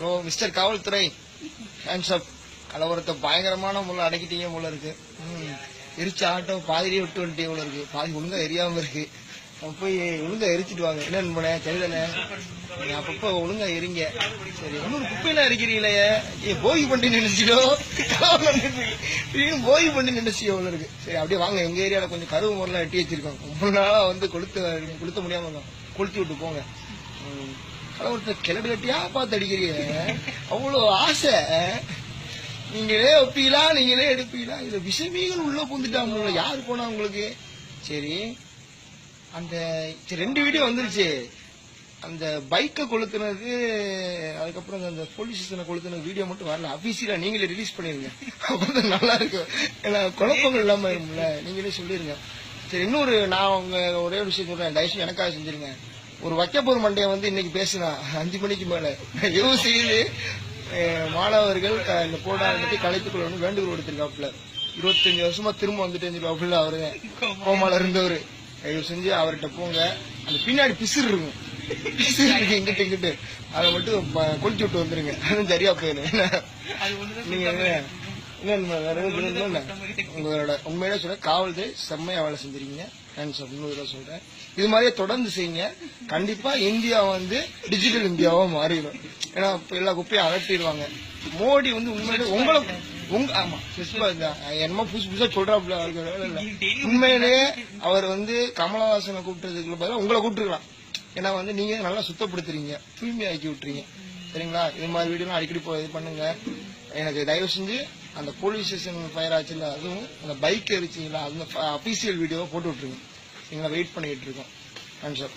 Hello mister காவல்துறை. Hands up கலவரத்தை பயங்கரமான முள்ள அடக்கிட்டீங்க போல இருக்கு. எரிச்சு எரிச்ச ஆட்டோ பாதிரியே விட்டு வந்துட்டே போல இருக்கு. பாதி ஒழுங்கா எரியாம இருக்கு. போய் ஒழுங்கா எரிச்சிட்டு வாங்க. என்ன நண்பனே சரிதானே அப்பப்போ ஒழுங்கா எரிங்க. சரி ஒன்னும் குப்பையெல்லாம் எரிக்கிறீங்களே. ஏ போகி பண்ணி நினைச்சிடோ போகி பண்ணி நினைச்சியோ உள்ள இருக்கு. சரி அப்படியே வாங்க. எங்க ஏரியால கொஞ்சம் கருவு முறைலாம் எட்டி வச்சிருக்கோம். ரொம்ப நாளா வந்து கொளுத்து கொளுத்த முடியாம கொளுத்தி விட்டு போங்க. ம். ஒருத்தர் கிளடு கட்டியா பார்த்து அடிக்கிறீங்க அவ்வளவு ஆசை. நீங்களே வைப்பீங்களா நீங்களே எடுப்பீங்களா இதுல விஷமீகள் உள்ள பூந்துட்டாங்க யாரு போனா உங்களுக்கு? சரி. அந்த ரெண்டு வீடியோ வந்துருச்சு. அந்த பைக்கை கொளுத்துனது அதுக்கப்புறம் அந்த போலீஸ் ஸ்டேஷனை கொளுத்துன வீடியோ மட்டும் வரல. அபிஷியலா நீங்களே ரிலீஸ் பண்ணிருங்க. அப்பதான் நல்லா இருக்கும். ஏன்னா குழப்பங்கள் இல்லாம இருக்கும்ல. நீங்களே சொல்லிருங்க. சரி இன்னொரு நான் உங்க ஒரே ஒரு விஷயம் சொல்றேன். தயவுசெய்து எனக்காக செஞ்சிருங்க. ஒரு வைக்கப்போர் மண்டைய வந்து இன்னைக்கு பேசினா அஞ்சு மணிக்கு மேல. எவ்வளவு செய்து மாணவர்கள் இந்த போராட்டத்தை கலைத்துக் கொள்ளணும் வேண்டுகோள் எடுத்திருக்காப்புல இருபத்தஞ்சு வருஷமா திரும்ப வந்துட்டேன்னு சொல்லுவாப்புல அவரு கோமால இருந்தவரு. தயவு செஞ்சு அவர்கிட்ட போங்க. அந்த பின்னாடி பிசிறு இருக்கும். பிசிறு இருக்கு இங்கிட்டு இங்கிட்டு அதை மட்டும் கொளுத்தி விட்டு வந்துருங்க. அதுவும் சரியா போயிடும்? நீங்க என்ன? எதுவும்? உங்களோட உண்மையில சொல்ற காவல்துறை செம்மையா வேலை செஞ்சிருக்கீங்க. தேங்க்ஸ் அப்படின்னு தடவை சொல்றேன். இது மாதிரியே தொடர்ந்து செய்யுங்க. கண்டிப்பா இந்தியா வந்து டிஜிட்டல் இந்தியாவா மாறிடும். ஏன்னா எல்லா குப்பையும் அகற்றிடுவாங்க. மோடி வந்து உண்மையிலே உங்களை உங்க ஆமா சுஷ்மா இந்த என்னமோ புதுசு புதுசா சொல்றாப்ல அவருக்கு உண்மையிலேயே அவர் வந்து கமலஹாசனை கூப்பிட்டதுக்கு பதிலாக உங்களை கூப்பிட்டுருக்கலாம். ஏன்னா வந்து நீங்க நல்லா சுத்தப்படுத்துறீங்க. தூய்மையாக்கி விட்டுறீங்க. சரிங்களா? இது மாதிரி வீடியோலாம் அடிக்கடி போய் இது பண்ணுங்க. எனக்கு தயவு செஞ்சு அந்த போலீஸ் ஸ்டேஷன் ஃபயர் ஆச்சுல அதுவும் அந்த பைக் எரிச்சிங்களா அந்த அபிஷியல் வீடியோவை போட்டு விட்டுருங்க. நீங்களா வெயிட் பண்ணிக்கிட்டு இருக்கோம். சார்